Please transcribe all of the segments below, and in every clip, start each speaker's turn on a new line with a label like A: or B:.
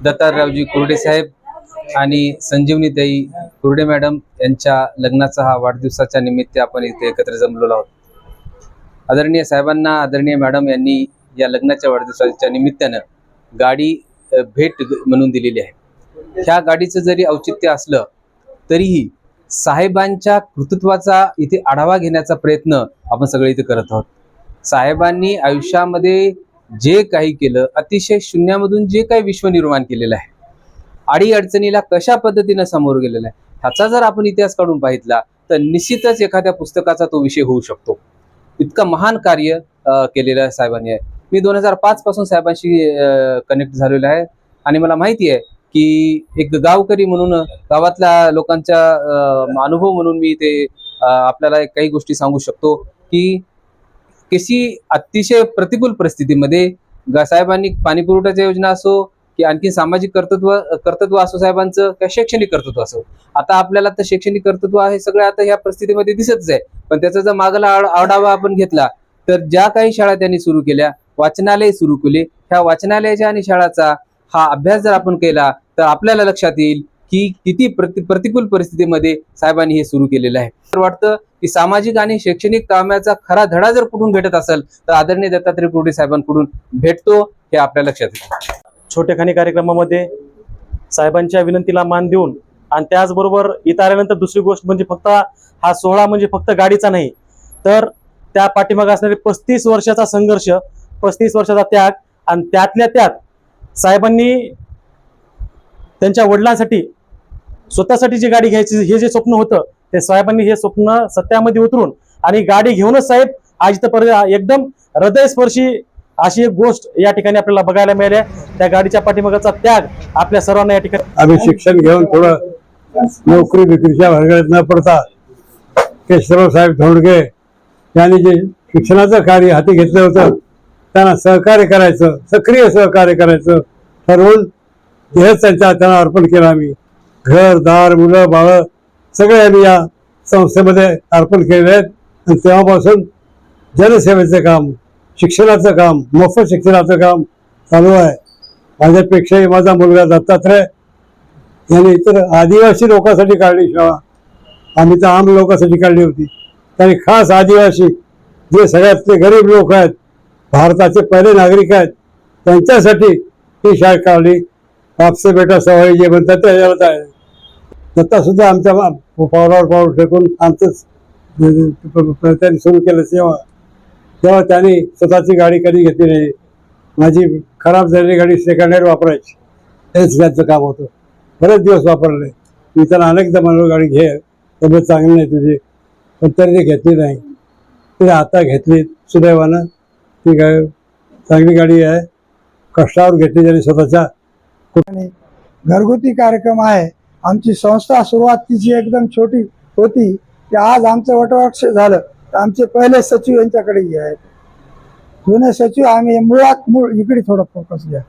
A: दत्तात्ररावजी कुर्डे साहेब आणि संजीवनीताई कुर्डे मॅडम यांच्या लग्नाचा हा वाढदिवसाच्या निमित्त आपण इथे एकत्र जमलेलो आहोत. आदरणीय साहेबांना आदरणीय मॅडम यांनी या लग्नाच्या वाढदिवसाच्या निमित्तानं गाडी भेट म्हणून दिलेली आहे. ह्या गाडीचं जरी औचित्य असलं तरीही साहेबांच्या कृतृत्वाचा इथे आढावा घेण्याचा प्रयत्न आपण सगळे इथे करत आहोत. साहेबांनी आयुष्यामध्ये जे काही केलं अतिशय शून्यामधून जे काही विश्व निर्माण केलेलं आहे आडी अडचणीला कशा पद्धतीनं समोर गेलेला आहे ह्याचा जर आपण इतिहास काढून पाहितला तर निश्चितच एखाद्या पुस्तकाचा तो विषय होऊ शकतो. इतकं महान कार्य केलेलं आहे साहेबांनी. आहे मी दोन हजार पाच पासून साहेबांशी कनेक्ट झालेलो आहे. आणि मला माहिती आहे की एक गावकरी म्हणून गावातल्या लोकांचा अनुभव म्हणून मी ते आपल्याला काही गोष्टी सांगू शकतो की कशी अतिशय प्रतिकूल परिस्थितीमध्ये साहेबांनी पाणी पुरवठ्याच्या योजना असो की आणखी सामाजिक कर्तृत्व कर्तृत्व असो साहेबांचं किंवा शैक्षणिक कर्तृत्व असो. आता आपल्याला तर शैक्षणिक कर्तृत्व आहे सगळं आता ह्या परिस्थितीमध्ये दिसतच आहे. पण त्याचा जर मागला आढावा आपण घेतला तर ज्या काही शाळा त्यांनी सुरू केल्या वाचनालय सुरू केले ह्या वाचनालयाच्या आणि शाळाचा हा अभ्यास जर आपण केला तर आपल्याला लक्षात येईल की किती प्रति प्रतिकूल परिस्थितीमध्ये साहेबांनी हे सुरू केलेलं आहे. तर वाटतं की सामाजिक आणि शैक्षणिक कामाचा खरा धडा जर कुठून भेटत असेल तर आदरणीय दत्तात्रय कुर्डे साहेबांकडून भेटतो हे आपल्या लक्षात येईल.
B: छोटेखानी कार्यक्रमामध्ये साहेबांच्या विनंतीला मान देऊन आणि त्याचबरोबर इथं आल्यानंतर दुसरी गोष्ट म्हणजे फक्त हा सोहळा म्हणजे फक्त गाडीचा नाही तर त्या पाठीमागे असणारे पस्तीस वर्षाचा संघर्ष पस्तीस वर्षाचा त्याग आणि त्यातल्या त्यात साहेबांनी त्यांच्या वडिलांसाठी स्वतःसाठी जी गाडी घ्यायची हे जे स्वप्न होतं ते साहेबांनी हे स्वप्न सत्यामध्ये उतरून आणि गाडी घेऊनच साहेब आज इथं एकदम हृदयस्पर्शी अशी एक गोष्ट या ठिकाणी आपल्याला बघायला मिळाली त्या गाडीच्या पाठीमागाचा त्याग आपल्या सर्वांना या ठिकाणी
C: आम्ही शिक्षण घेऊन थोडं नोकरी विक्रीच्या भरगडत न पडता केशवराव साहेब धोंडगे यांनी जे शिक्षणाचं कार्य हाती घेतलं होतं त्यांना सहकार्य करायचं सक्रिय सहकार्य करायचं ठरवून हेच त्यांचा त्यांना अर्पण केलं आम्ही. घर दार मुलं बाळं सगळे आम्ही या संस्थेमध्ये अर्पण केलेले आहेत. आणि तेव्हापासून जनसेवेचं काम शिक्षणाचं काम मोफत शिक्षणाचं काम चालू आहे. माझ्यापेक्षाही माझा मुलगा दत्तात्रय यांनी इतर आदिवासी लोकांसाठी काढली शाळा. आम्ही तर आम लोकांसाठी काढली होती. त्यांनी खास आदिवासी जे सगळ्यातले गरीब लोक आहेत भारताचे पहिले नागरिक आहेत त्यांच्यासाठी ही शाळा काढली. आपसे बेटा सवाई जे म्हणतात ते आहे. दत्ता सुद्धा आमच्या पावलावर पाऊल फेकून आमचंच त्यांनी सुरू केलं तेव्हा तेव्हा त्यांनी स्वतःची गाडी कधी घेतली नाही. माझी खराब झालेली गाडी सेकंड हँड वापरायची. हेच त्यांचं काम होतं. बरेच दिवस वापरले. मी त्यांना अनेकदा म्हणलो गाडी घे. तब्येत चांगली नाही तुझी. पण तरी ते घेतली नाही. ते आता घेतली सुदैवानं. ती गाडी चांगली गाडी आहे. कष्टावर घेतली त्यांनी स्वतःच्या.
D: घरगुती कार्यक्रम आहे. आमची संस्था सुरुवातीची एकदम छोटी होती. की आज आमचं वटवृक्ष झालं. तर आमचे पहिले सचिव यांच्याकडे हे आहेत. जुने सचिव आम्ही मुळात मूळ इकडे थोडं फोकस घ्या.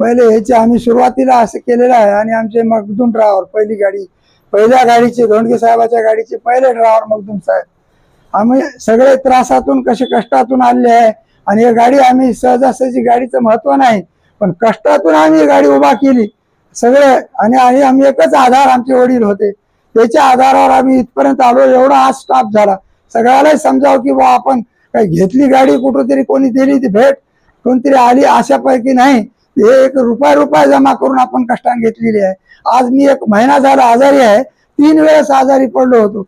D: पहिले ह्याचे आम्ही सुरुवातीला असं केलेलं आहे आणि आमचे मगदूम ड्रायव्हर पहिली गाडी पहिल्या गाडीचे धोंडगे साहेबाच्या गाडीचे पहिले ड्रायव्हर मगदूम साहेब. आम्ही सगळे त्रासातून कसे कष्टातून आणले आहे. आणि ही गाडी आम्ही सहजासहजी गाडीचं महत्त्व नाही पण कष्टातून आम्ही ही गाडी उभा केली. सगळे आणि आणि आम्ही एकच आधार आमचे वडील होते. त्याच्या आधारावर आम्ही इथपर्यंत आलो एवढा आज स्टाफ झाला. सगळ्यालाही समजावं की बा आपण काही घेतली गाडी कुठंतरी कोणी दिली ती भेट कोणतरी आली अशापैकी नाही. हे एक रुपया रुपया जमा करून आपण कष्टाने घेतलेली आहे. आज मी एक महिना झाला आजारी आहे तीन वेळेस आजारी पडलो होतो.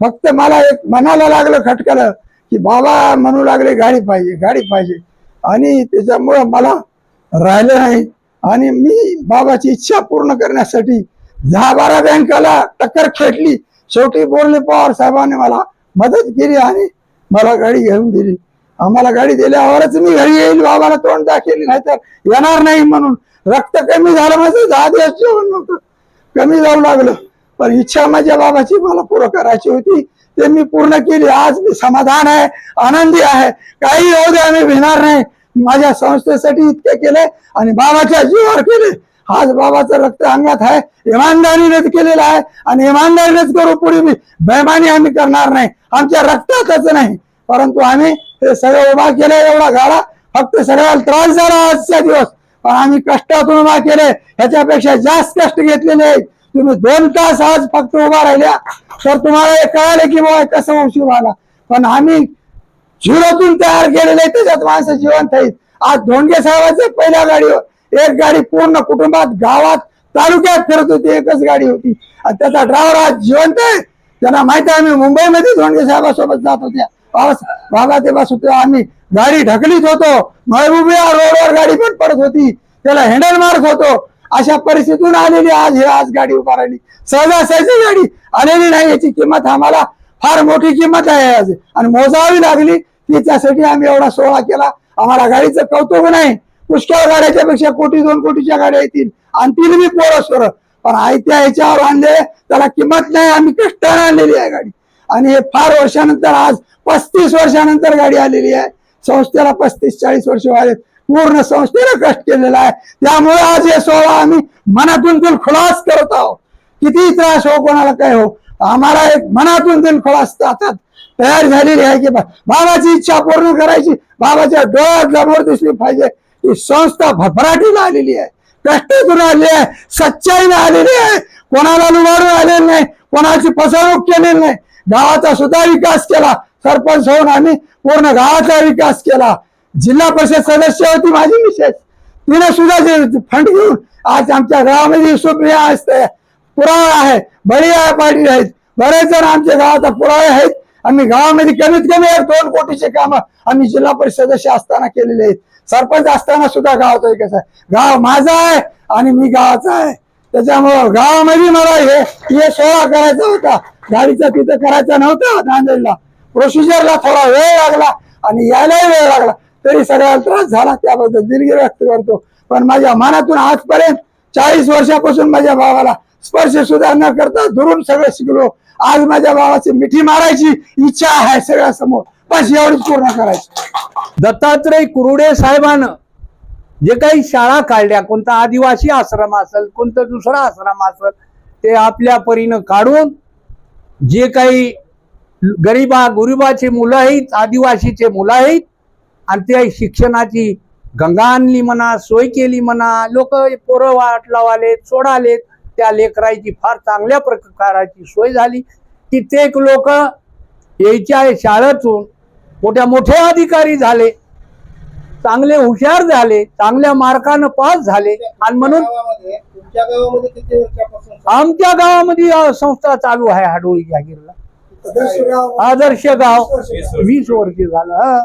D: फक्त मला एक मनाला लागलं खटकलं की बाबा म्हणू लागले गाडी पाहिजे गाडी पाहिजे. आणि त्याच्यामुळं मला राहिलं नाही. आणि मी बाबाची इच्छा पूर्ण करण्यासाठी दहा बारा बँकाला टक्कर खेटली शेवटी बोरले पवार साहेबांनी मला मदत केली आणि मला गाडी घेऊन दिली. आम्हाला गाडी दिल्यावरच मी घरी येईल बाबाला तोंड दाखवली नाही तर येणार नाही म्हणून. रक्त कमी झालं माझं दहा दिवस जेवण नव्हतं. कमी जाऊ लागलं. पण इच्छा माझ्या बाबाची मला पूर्ण करायची होती. ते मी पूर्ण केली. आज मी समाधान आहे आनंदी आहे. काही होऊ दे आम्ही भिणार नाही. माझ्या संस्थेसाठी इतके केले आणि बाबाच्या जीवावर केले. आज बाबाचं रक्त अंगात आहे इमानदारीनेच केलेलं आहे आणि इमानदारीनेच करू पुढे मी. बेमानी आम्ही करणार नाही. आमच्या रक्तातच नाही. परंतु आम्ही हे सगळं उभा केलं एवढा गाडा. फक्त सगळ्याला त्रास झाला आजचा दिवस. पण आम्ही कष्टातून उभा केले. ह्याच्यापेक्षा जास्त कष्ट घेतलेले आहेत. तुम्ही दोन तास आज फक्त उभा राहिल्या. तर तुम्हाला हे कळालं की बाबा कसं उशीर आला पण आम्ही झिरोतून तयार केलेले आहे, त्याच्यात माणसं जिवंत आहेत. आज धोंडगे साहेबांचे पहिल्या गाडीवर हो- एक गाडी पूर्ण कुटुंबात गावात तालुक्यात फिरत होती एकच गाडी होती. आणि त्याचा ड्रायव्हर आज जिवंत आहे. त्यांना माहिती आहे आम्ही मुंबईमध्ये धोंडगे साहेबासोबत जात होत्या. बाबा बाबा ते आम्ही गाडी ढकलीत होतो. महबूबिया रोडवर गाडी पण पडत होती. त्याला हँडल मारत होतो. अशा परिस्थितीतून आलेली आज हे आज गाडी उभा राहिली. सहजासहजी गाडी आलेली नाही याची किंमत आम्हाला फार मोठी किंमत आहे आज. आणि मोजावी लागली. की त्यासाठी आम्ही एवढा सोहळा केला. आम्हाला गाडीचं कौतुक नाही. पुष्कळ गाड्याच्या पेक्षा कोटी दोन कोटीच्या गाड्या येतील. आणतील मी पोरं पण आयत्या ह्याच्यावर आणले त्याला किंमत नाही. आम्ही कष्टाने आणलेली आहे गाडी. आणि हे फार वर्षानंतर आज पस्तीस वर्षानंतर गाडी आलेली आहे. संस्थेला पस्तीस चाळीस वर्ष व्हायला. पूर्ण संस्थेला कष्ट केलेला आहे. त्यामुळे आज हे सोहळा आम्ही मनातून दिल खुलास करत आहोत. किती त्रास हो कोणाला काय हो आम्हाला एक मनातून दिल खुलास हातात तयार झालेली आहे की बा- बाबाची इच्छा पूर्ण करायची. बाबाच्या डोळ्यात समोर दिसली पाहिजे. ही संस्था भरभराटीला आलेली आहे. कष्टातून आलेली आहे. सच्चाईने आलेली आहे. कोणाला लुबाडून आलेली नाही. कोणाची फसवणूक केलेली नाही. गावाचा सुद्धा विकास केला. सरपंच होऊन आम्ही पूर्ण गावाचा विकास केला. जिल्हा परिषद सदस्य होती माझी विशेष. तिने सुद्धा जे फंड घेऊन आज आमच्या गावामध्ये सुप्रिया असते. पुरावे आहे बळीया पाटील आहेत. बरेच जण आमच्या गावाचा पुरावे आहेत. आम्ही गावामध्ये कमीत कमी एक दोन कोटीचे कामं आम्ही जिल्हा परिषद सदस्य असताना केलेले आहेत. सरपंच असताना सुद्धा गावाचा विकास आहे. गाव माझा आहे आणि मी गावाचा आहे. त्याच्यामुळं गावामध्ये मला हे हे सोहळा करायचा होता. गाडीचा तिथं करायचा नव्हता नांदेडला. प्रोसिजरला थोडा वेळ लागला आणि यायलाही वेळ लागला. तरी सगळ्याला त्रास झाला. त्याबद्दल दिलगिरी व्यक्त करतो. पण माझ्या मनातून आजपर्यंत चाळीस वर्षापासून माझ्या भावाला स्पर्श सुद्धा न करता दुरून सगळं शिकलो. आज माझ्या भावाची मिठी मारायची इच्छा आहे सगळ्या समोर बस एवढीच पूर्ण करायची.
E: दत्तात्रय कुरुडे साहेबानं जे काही शाळा काढल्या कोणता आदिवासी आश्रम असेल कोणतं दुसरा आश्रम असेल ते आपल्या परीनं काढून जे काही गरीबा गुरुबाचे मुलं आहेत आदिवासीचे मुलं आहेत आणि ते शिक्षणाची गंगा आणली म्हणा सोय केली म्हणा लोक पोरं वाट लावालेत सोडालेत त्या लेकराची फार चांगल्या प्रकाराची सोय झाली. कित्येक लोक यायच्या शाळेतून मोठ्या मोठे अधिकारी झाले. चांगले हुशार झाले चांगल्या मार्कानं पास झाले आणि म्हणून आमच्या गावामध्ये संस्था चालू आहे हाडोळी जागीरला. आदर्श गाव. वीस वर्ष झालं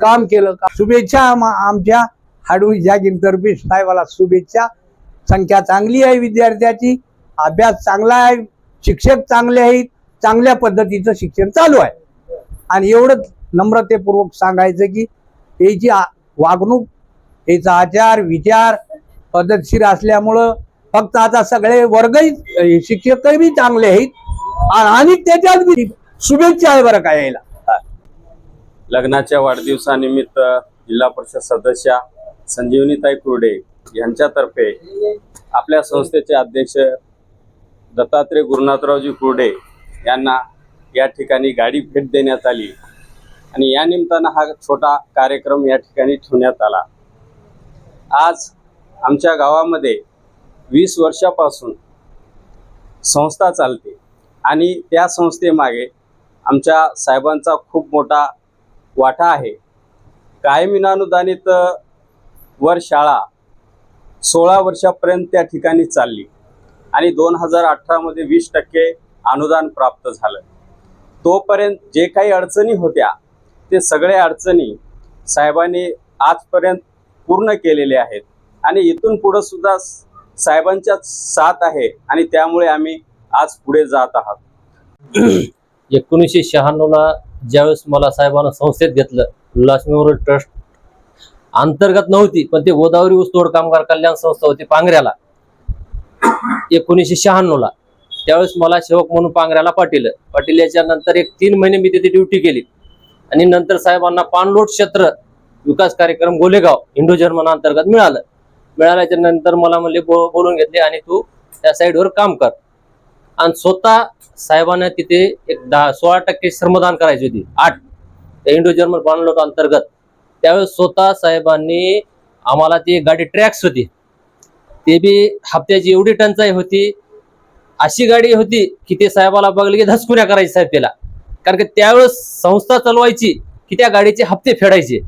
D: काम केलं.
E: का? शुभेच्छा आम- आमच्या हाडोळी जागीर तर्फे साहेबाला शुभेच्छा. संख्या चांगली आहे विद्यार्थ्याची अभ्यास चांगला आहे शिक्षक चांगले आहेत चांगल्या पद्धतीचं शिक्षण चालू आहे. आणि एवढं नम्रतेपूर्वक सांगायचं की याची वागणूक याचा आचार विचार पद्धतशीर असल्यामुळं फक्त आता सगळे वर्गही शिक्षकही बी चांगले आहेत. आणि त्याच्यात बी शुभेच्छा आहे बरं काय यायला.
F: लग्नाच्या वाढदिवसानिमित्त जिल्हा परिषद सदस्या संजीवनीताई कुर्डे यांच्यातर्फे आपल्या संस्थेचे अध्यक्ष दत्तात्रय गुरुनाथरावजी कुर्डे यांना या ठिकाणी गाडी भेट देण्यात आली. आणि या निमित्तानं हा छोटा कार्यक्रम या ठिकाणी ठेवण्यात आला. आज आमच्या गावामध्ये वीस वर्षापासून संस्था चालते आणि त्या संस्थेमागे आमच्या साहेबांचा खूप मोठा वाटा आहे. कायमी अनुदानित वर शाळा सोळा वर्षापर्यंत त्या ठिकाणी चालली आणि दोन हजार अठरामध्ये वीस टक्के अनुदान प्राप्त झालं. तोपर्यंत जे काही अडचणी होत्या ते सगळ्या अडचणी साहेबांनी आजपर्यंत पूर्ण केलेले आहेत. आणि इथून पुढं सुद्धा साहेबांच्या साथ आहे आणि त्यामुळे आम्ही आज पुढे जात आहात.
G: एकोणीसशे शहाण्णवला ज्यावेळेस मला साहेबांना संस्थेत घेतलं लक्ष्मीवर ट्रस्ट अंतर्गत नव्हती पण ते गोदावरी ऊसतोड कामगार कल्याण संस्था होती पांगऱ्याला एकोणीसशे शहाण्णवला. त्यावेळेस मला सेवक म्हणून पांगऱ्याला पाटील पाटील याच्या नंतर एक तीन महिने मी तिथे ड्युटी केली. आणि नंतर साहेबांना पाणलोट क्षेत्र विकास कार्यक्रम गोलेगाव इंडो जर्मन अंतर्गत मिळालं. मिळाल्याच्या नंतर मला म्हणले बो बोलून घेतले आणि तू त्या साईडवर काम कर. आणि स्वतः साहेबांना तिथे एक दहा सोळा टक्के श्रमदान करायची होती आठ. त्या इंडो जर्मन पाणलोट अंतर्गत. त्यावेळेस स्वतः साहेबांनी आम्हाला ती गाडी ट्रॅक्स होती. ते बी हप्त्याची एवढी टंचाई होती. अशी गाडी होती की ते साहेबाला बघले की धसकुऱ्या करायची साहेब त्याला. कारण की त्यावेळेस संस्था चालवायची की त्या गाडीचे हप्ते फेडायचे.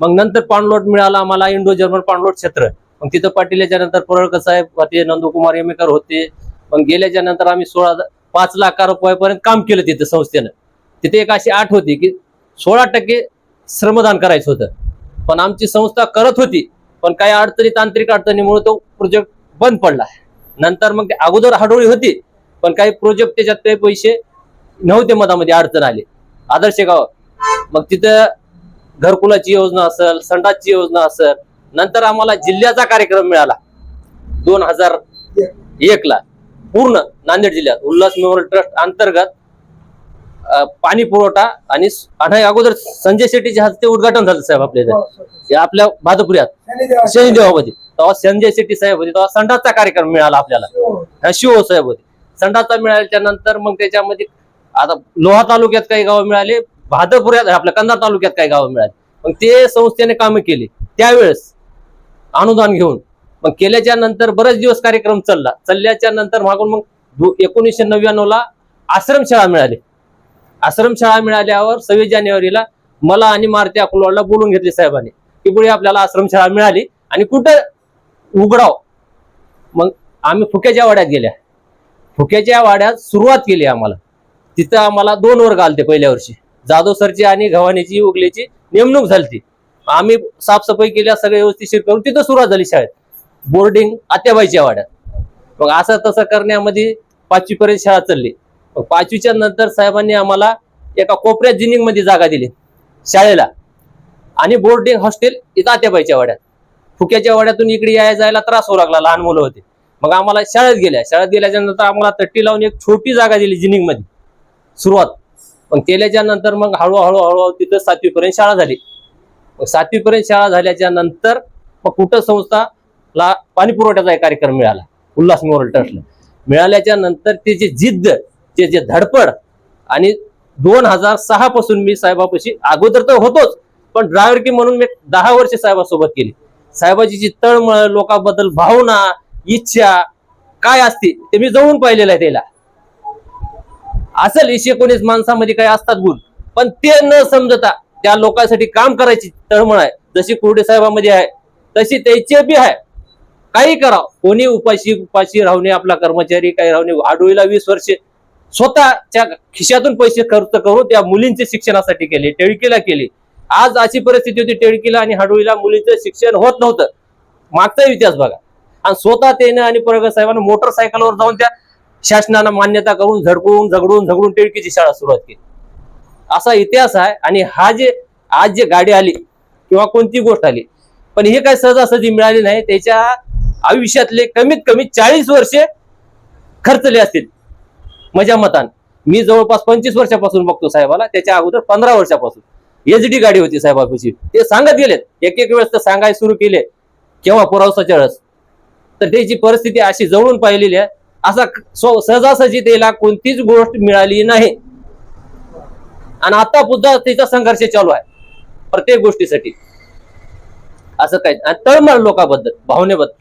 G: मग नंतर पाणलोट मिळाला आम्हाला इंडो जर्मन पाणलोट क्षेत्र. मग तिथं पाटील याच्यानंतर परळकर साहेब होते नंदकुमार येमेकर होते. मग गेल्याच्यानंतर आम्ही सोळा पाच लाख रुपयापर्यंत काम केलं तिथं संस्थेनं. तिथे एक अशी आठ होती की सोळा टक्के श्रमदान करायचं होतं. पण आमची संस्था करत होती पण काही अडचणी तांत्रिक अडचणीमुळे तो प्रोजेक्ट बंद पडला नंतर मग ते अगोदर हाडोळी होती पण काही प्रोजेक्ट त्याच्यात काही पैसे नव्हते मधामध्ये अडचण आली. आदर्श गाव मग तिथं घरकुलाची योजना असेल संडासची योजना असेल नंतर आम्हाला जिल्ह्याचा कार्यक्रम मिळाला. दोन हजार एक ला पूर्ण नांदेड जिल्ह्यात उल्हास मेमोरियल ट्रस्ट अंतर्गत पाणी पुरवठा आणि अगोदर संजय शेट्टीच्या हस्ते उद्घाटन झालं साहेब आपल्या इथं. हे आपल्या भादपुऱ्यात. शनी देवामध्ये. तेव्हा संजय शेट्टी साहेब होते तेव्हा संडासचा कार्यक्रम मिळाला आपल्याला. हा, शिव साहेब होते. संडासचा मिळाल्याच्या नंतर मग त्याच्यामध्ये आता लोहा तालुक्यात काही गावं मिळाले भादपुऱ्यात आपल्या कंधार तालुक्यात काही गावं मिळाली. मग ते संस्थेने कामं केली. त्यावेळेस अनुदान घेऊन मग केल्याच्यानंतर बरेच दिवस कार्यक्रम चालला. चालल्याच्या नंतर मागून मग एकोणीसशे नव्याण्णव ला आश्रमशाळा मिळाली. आश्रमशाळा मिळाल्यावर सव्वीस जानेवारीला मला आणि मारुती अकोलवाडला बोलून घेतले साहेबांनी की पुढे आपल्याला आश्रमशाळा मिळाली आणि कुठं उघडाव? मग आम्ही फुक्याच्या वाड्यात गेल्या. फुक्याच्या वाड्यात सुरुवात केली आम्हाला. तिथं आम्हाला दोन वर्ग आलते पहिल्या वर्षी. जाधव सरची आणि घवानीची उगलेची नेमणूक झाली आम्ही साफसफाई केल्या सगळे व्यवस्थित करून तिथं सुरुवात झाली शाळेत. बोर्डिंग आत्याबाईच्या वाड्यात. मग असं तसं करण्यामध्ये पाचवी पर्यंत शाळा चालली. पाचवीच्या नंतर साहेबांनी आम्हाला एका कोपऱ्यात जिनिंगमध्ये जागा दिली. शाळेला. आणि बोर्डिंग हॉस्टेल इथं आत्याबाईच्या वाड्यात. फुक्याच्या वाड्यातून इकडे यायला जायला त्रास होऊ लागला लहान मुलं होते. मग आम्हाला शाळेत गेल्या. शाळेत गेल्याच्यानंतर आम्हाला तट्टी लावून एक छोटी जागा दिली जिनिंगमध्ये सुरुवात. मग केल्याच्यानंतर मग हळूहळू हळूहळू तिथं सातवीपर्यंत शाळा झाली. मग सातवीपर्यंत शाळा झाल्याच्यानंतर मग कुठं संस्थाला पाणी पुरवठ्याचा एक कार्यक्रम मिळाला. उल्हास मोरल ट्रस्टला. मिळाल्याच्या नंतर त्याची जिद्द त्याचे धडपड आणि दोन हजार सहा पासून मी साहेबापाशी अगोदर तर होतोच पण ड्रायव्हर की म्हणून मी दहा वर्ष साहेबासोबत केली. साहेबाची जी तळमळ लोकांबद्दल भावना इच्छा काय असते ते मी जवळून पाहिलेलं आहे त्याला. असेल एकशे एकोणीस माणसामध्ये काही असतात गुण पण ते न समजता त्या लोकांसाठी काम करायची तळमळ आहे. जशी कुर्डे साहेबामध्ये आहे तशी त्याची बी आहे. काही करावं. कोणी उपाशी उपाशी राहणे आपला कर्मचारी काही राहणे आडोळीला वीस वर्षे स्वतःच्या खिशातून पैसे खर्च करून त्या मुलींचे शिक्षणासाठी केले टेळकीला केले. आज अशी परिस्थिती होती टेळकीला आणि हाडोळीला मुलींचं शिक्षण होत नव्हतं. मागचा इतिहास बघा. आणि स्वतः त्यानं आणि परगत साहेबांना मोटरसायकलवर जाऊन त्या शासनानं मान्यता करून झडकून झगडून झगडून टिळकीची शाळा सुरुवात केली. असा इतिहास आहे आणि हा जे आज जे गाडी आली किंवा कोणती गोष्ट आली पण हे काय सहजासहजी मिळाली नाही. त्याच्या आयुष्यातले कमीत कमी चाळीस वर्षे खर्चले असतील. माझ्या मतान. मी जवळपास पंचवीस वर्षापासून बघतो साहेबाला त्याच्या अगोदर पंधरा वर्षापासून. एच डी गाडी होती साहेबापाशी ते सांगत गेलेत. एक एक वेळेस तर सांगायला सुरू केले. केव्हा पुरावसाच्या वेळेस? तर त्याची परिस्थिती अशी जवळून पाहिलेली आहे. असा सहजासहजी त्याला कोणतीच गोष्ट मिळाली नाही. आणि आता सुद्धा त्याचा संघर्ष चालू आहे. प्रत्येक गोष्टीसाठी. असं काय? आणि तळमळ लोकाबद्दल भावनेबद्दल.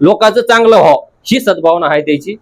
G: लोकांचं चांगलं व्हावं. ही सद्भावना आहे त्याची.